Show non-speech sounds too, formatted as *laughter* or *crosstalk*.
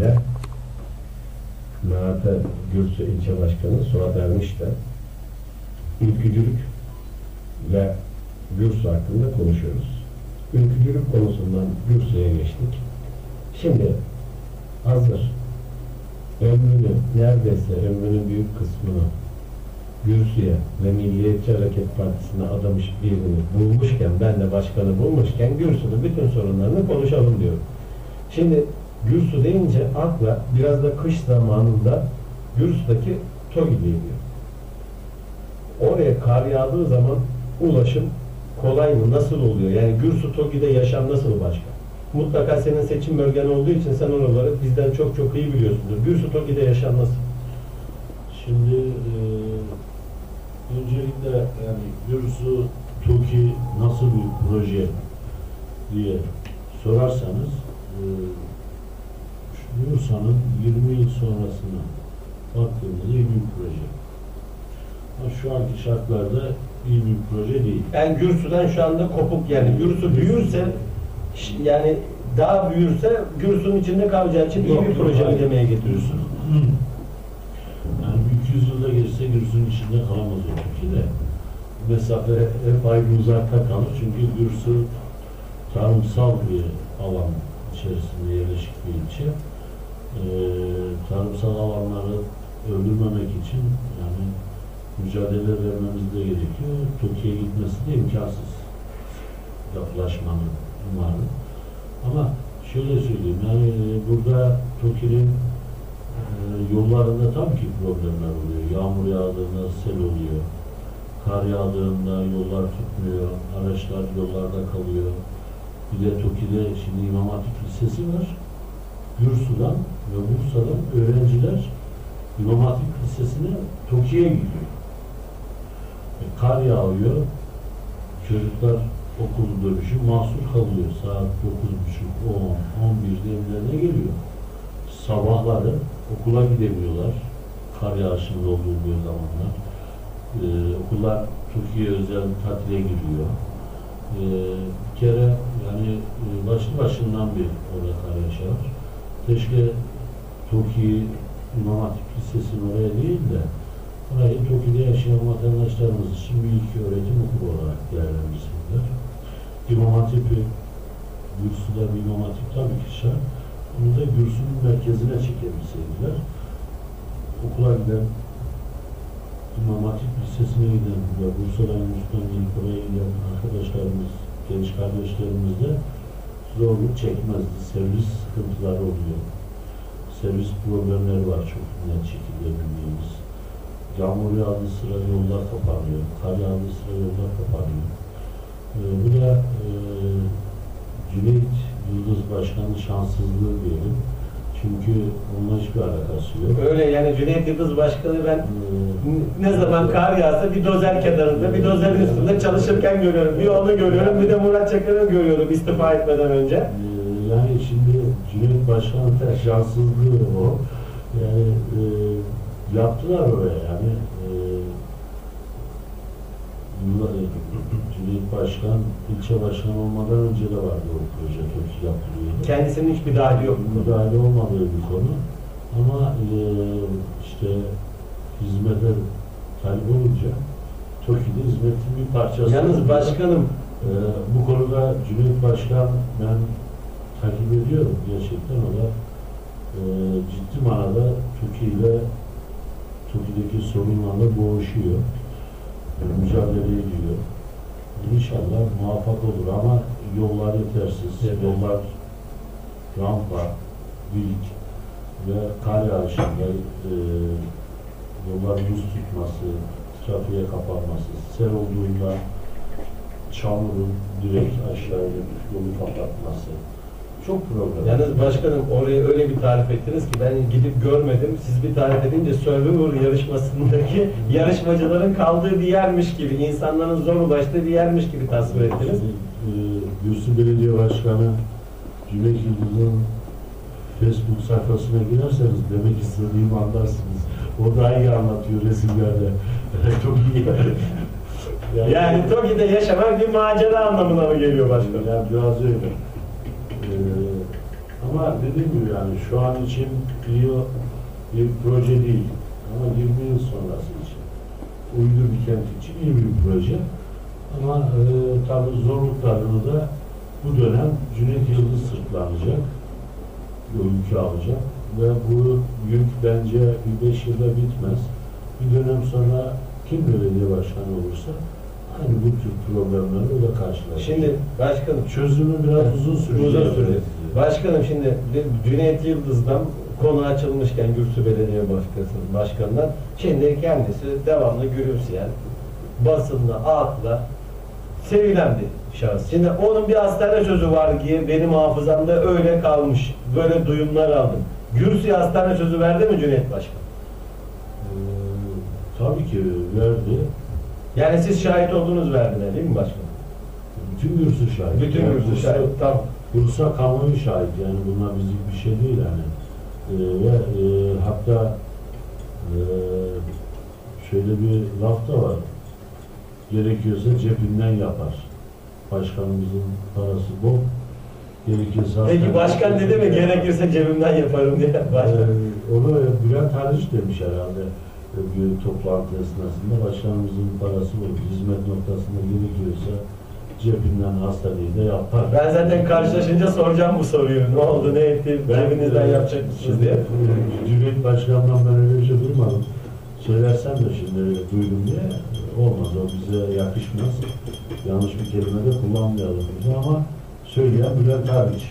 ile MHP Gürsu İlçe Başkanı Suat Ermiş de ülkücülük ve Gürsu hakkında konuşuyoruz. Ülkücülük konusundan Gürsu'ya geçtik. Şimdi hazır ömrünü neredeyse ömrünün büyük kısmını Gürsu'ya ve Milliyetçi Hareket Partisi'ne adamış birini bulmuşken, ben de başkanı bulmuşken Gürsu'nun bütün sorunlarını konuşalım diyorum. Şimdi Gürsu deyince akla biraz da kış zamanında Gürsu'daki TOGİ geliyor. Oraya kar yağdığı zaman ulaşım kolay mı? Nasıl oluyor? Yani Gürsu TOGİ'de yaşam nasıl başka? Mutlaka senin seçim bölgen olduğu için sen oraları bizden çok çok iyi biliyorsundur. Gürsu TOGİ'de yaşam nasıl? Şimdi e, öncelikle yani Gürsu TOKİ nasıl bir proje diye sorarsanız e, Bursa'nın 20 yıl sonrasına baktığımızda iyi bir proje. Ama şu anki şartlarda iyi bir proje değil. Yani Gürsu'dan şu anda kopuk yani Gürsu büyürse yani daha büyürse Gürsu'nun içinde kalacağı için iyi bir proje mi demeye getiriyorsun? Yani 200 yılda geçse Gürs'ün içinde kalamaz o Türkiye'de. Mesafe hep aynı uzakta kalır çünkü Gürs'ü tarımsal bir alan içerisinde yerleşik bir ilçe. Ee, tarımsal alanları öldürmemek için yani mücadele vermemiz de gerekiyor. Türkiye'ye gitmesi de imkansız. Yapılaşmanın umarım. Ama şöyle söyleyeyim yani e, burada Türkiye'nin ee, yollarında tabii ki problemler oluyor. Yağmur yağdığında sel oluyor. Kar yağdığında yollar tutmuyor. Araçlar yollarda kalıyor. Bir de Toki'de şimdi İmam Hatip Lisesi var. Gürsu'dan ve Bursa'dan öğrenciler İmam Hatip Lisesi'ne Toki'ye gidiyor. E, kar yağıyor. Çocuklar okul dönüşü mahsur kalıyor. Saat 9.30, 10, 11'de evlerine geliyor sabahları okula gidemiyorlar. Kar yağışında olduğu bir zamanlar. Ee, okullar Türkiye özel tatile giriyor. Ee, bir kere yani e, başlı başından bir orada kar yağışı var. Keşke Türkiye İmam Hatip Lisesi'nin oraya değil de orayı Türkiye'de yaşayan vatandaşlarımız için bir ilk öğretim okulu olarak değerlendirsinler. İmam Hatip'i Bursa'da bir İmam Hatip tabii ki şart. Onu da Gürsü'nün merkezine çekebilseydiler. Okula giden, İmam Hatip Lisesi'ne giden ve Bursa'dan Yunus'tan gelip oraya giden arkadaşlarımız, genç kardeşlerimiz de zorluk çekmezdi. Servis sıkıntıları oluyor. Servis problemleri var çok net şekilde bildiğimiz. Yağmur yağdığı sıra yollar kapanıyor. Kar yağdığı sıra yollar kapanıyor. Ee, bu da e, Cüneyt Yıldız Başkan'ın şanssızlığı diyelim. Çünkü onunla hiçbir alakası yok. Öyle yani Cüneyt Yıldız Başkanı ben Ee, ne zaman kar yağsa bir dozer kenarında, bir dozerin üstünde çalışırken görüyorum. Bir onu görüyorum, bir de Murat Çakır'ı görüyorum istifa etmeden önce. Ee, yani şimdi Cüneyt Başkan'ın da şanssızlığı o. Yani e, yaptılar oraya yani. E, bunlar- Cüneyt Başkan ilçe başkanı olmadan önce de vardı o proje çok yapılıyordu. Kendisinin hiçbir dahili yok. müdahale olmadığı bir konu. Ama e, işte hizmete talip olunca Türkiye'de hizmetin bir parçası. Yalnız başkanım E, bu konuda Cüneyt Başkan ben takip ediyorum gerçekten o da e, ciddi manada Türkiye ile Türkiye'deki sorunlarla boğuşuyor. E, mücadele ediyor. İnşallah muvaffak olur ama yollar yetersiz. Evet. Yollar rampa, bilik ve kar yağışında e, yolların buz tutması, trafiğe kapanması, sel olduğunda çamurun direkt aşağıya yolu kapatması. Çok problem. Yalnız başkanım orayı öyle bir tarif ettiniz ki ben gidip görmedim. Siz bir tarif edince Survivor yarışmasındaki *laughs* yarışmacıların kaldığı bir yermiş gibi, insanların zor ulaştığı bir yermiş gibi tasvir ettiniz. E, Gürsü Belediye Başkanı Cüneyt Yıldız'ın Facebook sayfasına girerseniz demek istediğimi anlarsınız. O daha iyi anlatıyor resimlerde. *laughs* Çok iyi. Yani Toki'de yaşamak bir macera anlamına mı geliyor başkanım? Yani biraz öyle. Ama dediğim gibi yani şu an için iyi bir proje değil. Ama 20 yıl sonrası için uydu bir kent için iyi bir proje. Ama e, tabii zorluklarını da bu dönem Cüneyt Yıldız sırtlanacak. Bu yükü alacak. Ve bu yük bence bir beş yılda bitmez. Bir dönem sonra kim belediye başkanı olursa aynı bu tür problemlerle o da karşılaşacak. Şimdi başkanım çözümü biraz uzun sürecek. Uzun sürecek. Başkanım şimdi Cüneyt Yıldız'dan konu açılmışken Gürsü Belediye Başkanı, Başkanı'ndan şimdi kendisi devamlı gülümseyen, basınla, ağıtla sevilen bir şahıs. Şimdi onun bir hastane sözü var diye benim hafızamda öyle kalmış. Böyle duyumlar aldım. Gürsü'ye hastane sözü verdi mi Cüneyt Başkan? Ee, tabii ki verdi. Yani siz şahit oldunuz verdiler değil mi başkanım? Bütün Gürsü şahit. Bütün Yani Gürsü şahit. Tamam. Bursa kamuoyu şahit yani bunlar bizlik bir şey değil yani. Ee, ve e, hatta e, şöyle bir laf da var. Gerekiyorsa cebinden yapar. Başkanımızın parası bol. Gerekiyorsa... Peki başkan dedi mi gerekirse cebimden yaparım diye başkan. Ee, onu Bülent Arıç demiş herhalde bir toplantı esnasında. Başkanımızın parası bol. Hizmet noktasında gerekiyorsa cebinden hastaneyi de yapar. Ben zaten karşılaşınca soracağım bu soruyu. Ne oldu, ne etti, cebinizden e, yapacak mısınız diye. Cüneyt Başkan'dan ben öyle bir şey duymadım. Söylersem de şimdi duydum diye olmaz. O bize yakışmaz. Yanlış bir kelime de kullanmayalım burada ama söyleyen Bülent Arıç.